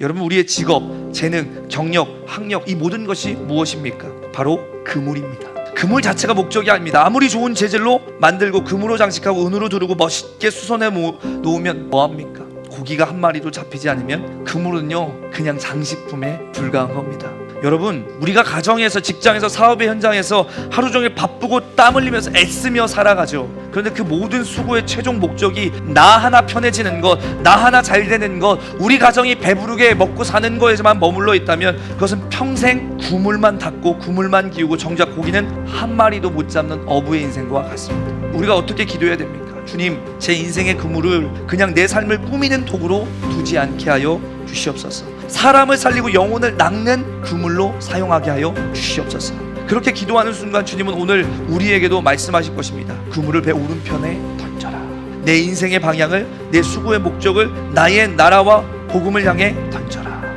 여러분 우리의 직업, 재능, 경력, 학력 이 모든 것이 무엇입니까? 바로 그물입니다. 그물 자체가 목적이 아닙니다. 아무리 좋은 재질로 만들고 금으로 장식하고 은으로 두르고 멋있게 수선해 모- 놓으면 뭐 합니까? 고기가 한 마리도 잡히지 않으면 그물은요 그냥 장식품에 불과한 겁니다. 여러분 우리가 가정에서 직장에서 사업의 현장에서 하루 종일 바쁘고 땀 흘리면서 애쓰며 살아가죠. 그런데 그 모든 수고의 최종 목적이 나 하나 편해지는 것, 나 하나 잘 되는 것, 우리 가정이 배부르게 먹고 사는 거에서만 머물러 있다면 그것은 평생 구물만 닫고 구물만 기우고 정작 고기는 한 마리도 못 잡는 어부의 인생과 같습니다. 우리가 어떻게 기도해야 됩니까? 주님, 제 인생의 그물을 그냥 내 삶을 꾸미는 도구로 두지 않게 하여 주시옵소서. 사람을 살리고 영혼을 낚는 그물로 사용하게 하여 주시옵소서. 그렇게 기도하는 순간 주님은 오늘 우리에게도 말씀하실 것입니다. 그물을 배 오른편에 던져라. 내 인생의 방향을 내 수고의 목적을 나의 나라와 복음을 향해.